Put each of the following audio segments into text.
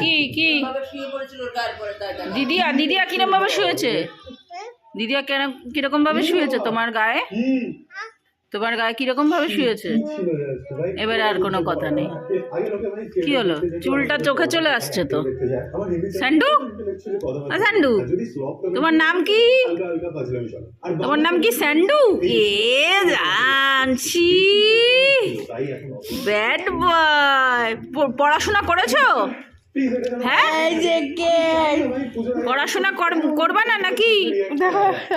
কি কি দিদিয়া দিদিয়া কিরম ভাবে শুয়েছে? দিদিয়া কীরকম ভাবে শুয়েছে তোমার গায়ে? তোমার গায়ে কীরকম ভাবে শুয়েছে? এবার আর কোনো কথা নেই। কি হলো? চুলটা চোখে চলে আসছে তো? স্যান্ডু? স্যান্ডু, তোমার নাম কি? তোমার নাম কি স্যান্ডু? এ, জানছি। Bad boy. পড়াশোনা করেছ? হ্যাঁ? পড়াশোনা কর- করবা না নাকি?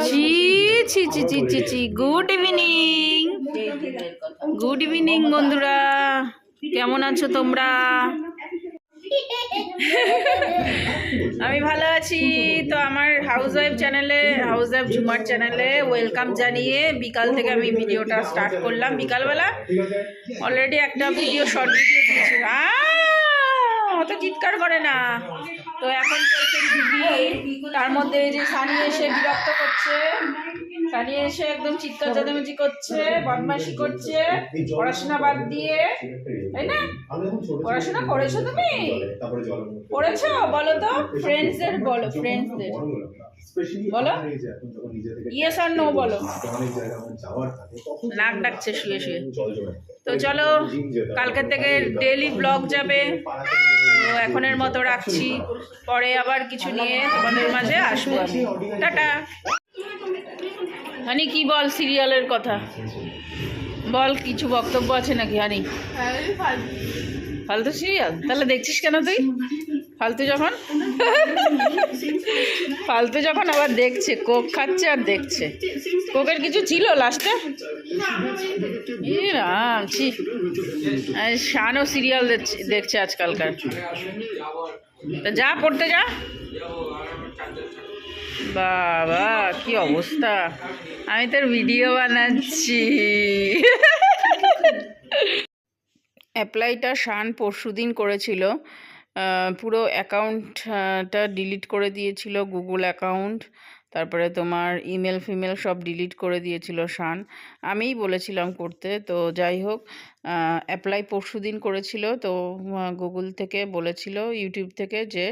ছি ছি ছি ছি ছি ছি। গুড ইভিনিং গুড ইভিনিং বন্ধুরা। কেমন আছো তোমরা? আমি ভালো আছি। তো আমার হাউস ওয়াইফ চ্যানেলে হাউস ওয়াইফ ঝুমার চ্যানেলে ওয়েলকাম জানিয়ে বিকাল থেকে আমি ভিডিওটা স্টার্ট করলাম। বিকালবেলা অলরেডি একটা ভিডিও শর্ট ভিডিও অত চিৎকার করে না। তো এখন চলছে দিদি তার মধ্যে যে সানি এসে বিরক্ত করছে। সানি এসে একদম চিৎকার চেঁচামেচি করছে বদমাইশি করছে পড়াশোনা বাদ দিয়ে তাই না? পড়াশোনা করেছ তুমি? পড়েছো? বলো তো ফ্রেন্ডসদের বলো ফ্রেন্ডসদের বলো ইয়েস আর নো বলো। নাক ডাকছে শুয়ে শুয়ে। তো চলো কালকের থেকে ডেলি ব্লগ যাবে। তো এখনের মতো রাখছি। পরে আবার কিছু নিয়ে তোমাদের মাঝে আসব টাটা। হানি, কি বল সিরিয়ালের কথা? বল, কিছু বক্তব্য আছে নাকি, হানি? ফালতু সিরিয়াল? তাহলে দেখছিস কেন তুই? ফালতু যখন? ফালতু যখন আবার দেখছে, কোক খাচ্ছে আর দেখছে। কোকের কিছু ছিল লাস্টে? রাম, ছি। শানও সিরিয়াল দেখছে আজকালকার। তা যা, পড়তে যা। বাবা, কি অবস্থা? আমি তোর ভিডিও বানাচ্ছি। অ্যাপ্লাইটা শান পরশু দিন করেছিল পুরো অ্যাকাউন্টটা ডিলিট করে দিয়েছিল গুগল অ্যাকাউন্ট তারপরে তোমার ইমেল ফিমেল সব ডিলিট করে দিয়েছিল শান। আমিই বলেছিলাম করতে, তো যাই হোক অ্যাপ্লাই পরশু দিন করেছিল, তো গুগল থেকে বলেছিল ইউটিউব থেকে যে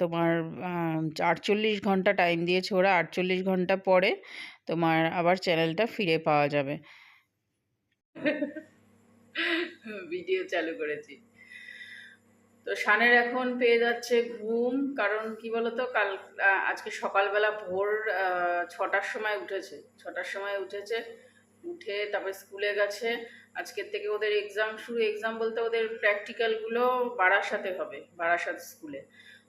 তোমার আটচল্লিশ ঘণ্টা টাইম দিয়েছে ওরা, আটচল্লিশ ঘণ্টা পরে তোমার আবার চ্যানেলটা ফিরে পাওয়া যাবে। ভিডিও চালু করেছি। তো শানের এখন পেয়ে যাচ্ছে ঘুম, কারণ কি বলতো, কাল আজকে সকালবেলা ভোর ছটার সময় উঠেছে। ছটার সময় উঠেছে, উঠে তারপরে স্কুলে গেছে। আজকের থেকে ওদের এক্সাম শুরু এক্সাম বলতে ওদের প্র্যাকটিক্যালগুলো বারাসাতে হবে, বারাসাত স্কুলে।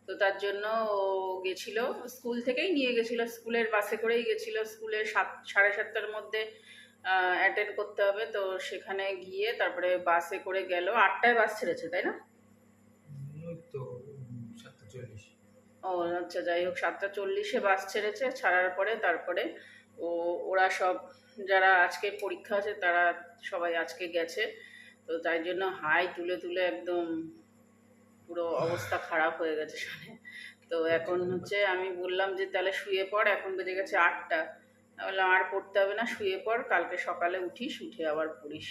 তো তার জন্য ও গেছিল, স্কুল থেকেই নিয়ে গেছিল, স্কুলের বাসে করেই গেছিল। স্কুলে সাত, সাড়ে সাতটার মধ্যে অ্যাটেন্ড করতে হবে। তো সেখানে গিয়ে তারপরে বাসে করে গেল। আটটায় বাস ছেড়েছে, তাই না? ও আচ্ছা যাই হোক, সাতটা চল্লিশে বাস ছেড়েছে, ছাড়ার পরে তারপরে ও, ওরা সব, যারা আজকে পরীক্ষা আছে তারা সবাই আজকে গেছে। তো তাই জন্য হাই তুলে তুলে একদম পুরো অবস্থা খারাপ হয়ে গেছে শানে তো এখন হচ্ছে আমি বললাম যে, তাহলে শুয়ে পড়, এখন বেজে গেছে আটটা। বললাম, আর পড়তে হবে না, শুয়ে পড়, কালকে সকালে উঠিস, উঠে আবার পড়িস।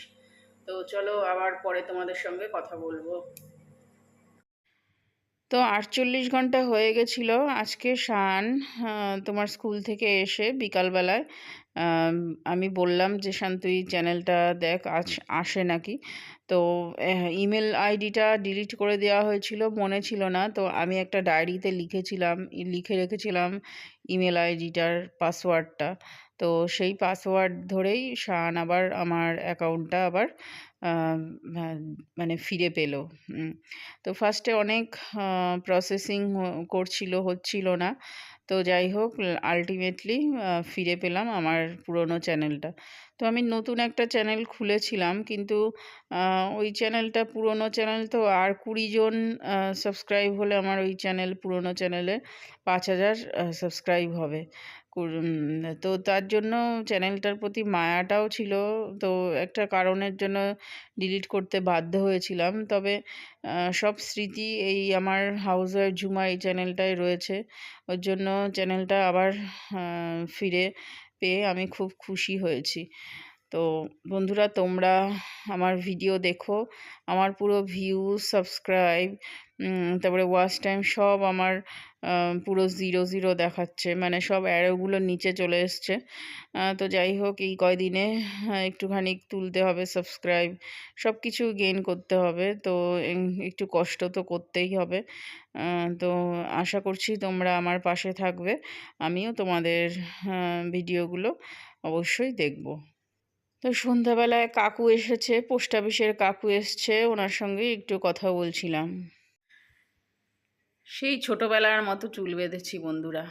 তো চলো, আবার পরে তোমাদের সঙ্গে কথা বলব। তো আটচল্লিশ ঘণ্টা হয়ে গেছিল আজকে শান তোমার স্কুল থেকে এসে বিকালবেলায়। আমি বললাম যে, শান, তুই চ্যানেলটা দেখ, আজ আসে নাকি। তো ইমেল আইডিটা ডিলিট করে দেওয়া হয়েছিল, মনে ছিল না। তো আমি একটা ডায়েরিতে লিখেছিলাম, লিখে রেখেছিলাম ইমেল আইডিটার পাসওয়ার্ডটা। তো সেই পাসওয়ার্ড ধরেই শান আবার আমার অ্যাকাউন্টটা আবার মানে ফিরে পেল। তো ফার্স্টে অনেক প্রসেসিং করছিল, হচ্ছিল না। তো যাই হোক আলটিমেটলি ফিরে পেলাম আমার পুরনো চ্যানেলটা তো আমি নতুন একটা চ্যানেল খুলেছিলাম, কিন্তু ওই চ্যানেলটা পুরনো চ্যানেল তো আর কুড়ি জন সাবস্ক্রাইব হলে আমার ওই চ্যানেল পুরনো চ্যানেলে পাঁচ হাজার সাবস্ক্রাইব হবে। তো তার জন্য চ্যানেলটার প্রতি মায়াটাও ছিল। তো একটা কারণের জন্য ডিলিট করতে বাধ্য হয়েছিলাম। তবে সব স্মৃতি এই আমার হাউস ওয়াইফ ঝুমা এই চ্যানেলটায় রয়েছে। ওর জন্য চ্যানেলটা আবার ফিরে পেয়ে আমি খুব খুশি হয়েছি। তো বন্ধুরা, তোমরা আমার ভিডিও দেখো। আমার পুরো ভিউ সাবস্ক্রাইব তারপরে ওয়াচ টাইম সব আমার পুরো জিরো জিরো দেখাচ্ছে। মানে সব অ্যারোগুলো নিচে চলে এসছে। তো যাই হোক, এই কয়দিনে একটুখানি তুলতে হবে সাবস্ক্রাইব সব কিছু গেইন করতে হবে। তো একটু কষ্ট তো করতেই হবে। তো আশা করছি তোমরা আমার পাশে থাকবে। আমিও তোমাদের ভিডিওগুলো অবশ্যই দেখব। তো সন্ধ্যাবেলায় কাকু এসেছে, পোস্ট অফিসের কাকু এসছে, ওনার সঙ্গে একটু কথা বলছিলাম। সেই ছোটবেলার মতো চুল বেঁধেছি বন্ধুরা।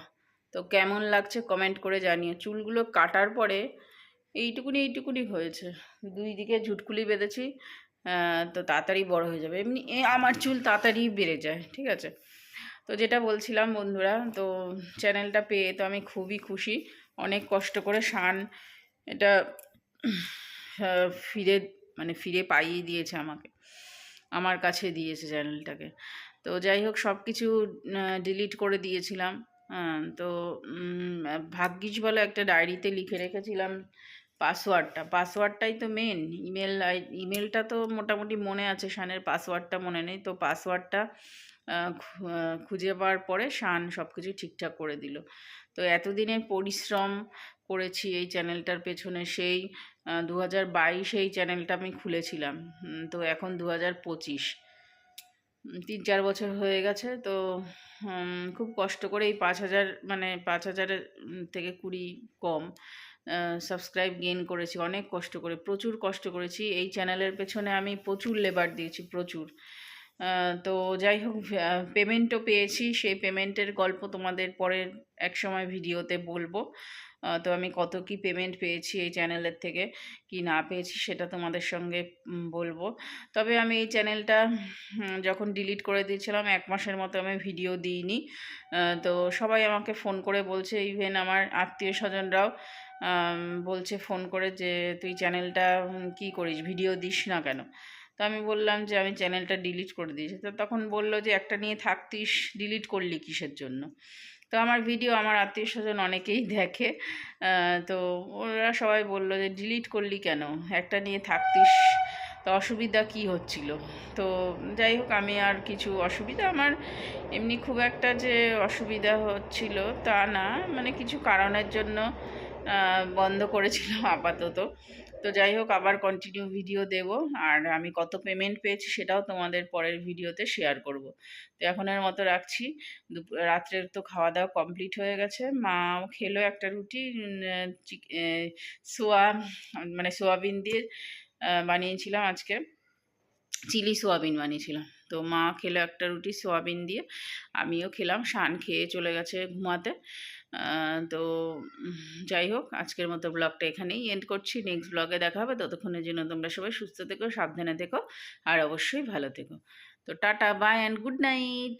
তো কেমন লাগছে কমেন্ট করে জানিও। চুলগুলো কাটার পরে এইটুকুনি এইটুকুনি হয়েছে। দুই দিকে ঝুটকুলি বেঁধেছি তো তাড়াতাড়ি বড় হয়ে যাবে। এমনি আমার চুল তাড়াতাড়ি বেড়ে যায়, ঠিক আছে? তো যেটা বলছিলাম বন্ধুরা, তো চ্যানেলটা পেয়ে তো আমি খুবই খুশি। অনেক কষ্ট করে শান, এটা ফিরে মানে ফিরে পাইয়ে দিয়েছে আমাকে। আমার কাছে দিয়েছে চ্যানেলটাকে। তো যাই হোক সব কিছু ডিলিট করে দিয়েছিলাম। তো ভাগ্যিস বলে একটা ডায়েরিতে লিখে রেখেছিলাম পাসওয়ার্ডটা পাসওয়ার্ডটাই তো মেন ইমেল ইমেলটা তো মোটামুটি মনে আছে, শানের পাসওয়ার্ডটা মনে নেই। তো পাসওয়ার্ডটা খুঁজে পাওয়ার পরে শান সব কিছু ঠিকঠাক করে দিল। তো এতদিনের পরিশ্রম করেছি এই চ্যানেলটার পেছনে সেই দু হাজার বাইশে এই চ্যানেলটা আমি খুলেছিলাম। তো এখন দু হাজার পঁচিশ তিন চার বছর হয়ে গেছে, তো খুব কষ্ট করে এই পাঁচ হাজার মানে পাঁচ হাজারের থেকে কুড়ি কম সাবস্ক্রাইব গেইন করেছি। অনেক কষ্ট করে, প্রচুর কষ্ট করেছি। এই চ্যানেলের পেছনে আমি প্রচুর লেবার দিয়েছি, প্রচুর। তো যাই হোক পেমেন্টও পেয়েছি। সেই পেমেন্টের গল্প তোমাদের পরের এক সময় ভিডিওতে বলব। তো আমি কত কি পেমেন্ট পেয়েছি এই চ্যানেলের থেকে, কি না পেয়েছি সেটা তোমাদের সঙ্গে বলব। তবে আমি এই চ্যানেলটা যখন ডিলিট করে দিয়েছিলাম, এক মাসের মতো আমি ভিডিও দিইনি। তো সবাই আমাকে ফোন করে বলছে ইভেন আমার আত্মীয় স্বজনরাও বলছে ফোন করে যে, তুই চ্যানেলটা কী করিস? ভিডিও দিস না কেন? তো আমি বললাম যে, আমি চ্যানেলটা ডিলিট করে দিয়েছি। তো তখন বলল যে, একটা নিয়ে থাকতিস ডিলিট করলি কিসের জন্য? তো আমার ভিডিও আমার আত্মীয় স্বজন অনেকেই দেখে। তো ওরা সবাই বলল যে ডিলিট করলি কেন? একটা নিয়ে থাকতিস, তো অসুবিধা কি হচ্ছিল? তো যাই হোক, আমি আর কিছু অসুবিধা, আমার এমনি খুব একটা যে অসুবিধা হচ্ছিল তা না মানে কিছু কারণের জন্য বন্ধ করেছিলাম আপাতত। তো যাই হোক আবার কন্টিনিউ ভিডিও দেব। আর আমি কত পেমেন্ট পেয়েছি সেটাও তোমাদের পরের ভিডিওতে শেয়ার করব। তো এখনের মতো রাখছি। রাত্রের তো খাওয়া দাওয়া কমপ্লিট হয়ে গেছে। মাও খেলো একটা রুটি সোয়া মানে সোয়াবিন দিয়ে বানিয়েছিলাম আজকে। চিলি সোয়াবিন বানিয়েছিলাম। তো মা খেলো একটা রুটি সোয়াবিন দিয়ে, আমিও খেলাম, শান খেয়ে চলে গেছে ঘুমাতে। তো যাই হোক, আজকের মতো ব্লগটা এখানেই এন্ড করছি। নেক্সট ব্লগে দেখা হবে। ততক্ষণের জন্য তোমরা সবাই সুস্থ থেকো, সাবধানে থেকো, আর অবশ্যই ভালো থেকো। তো tata bye and good night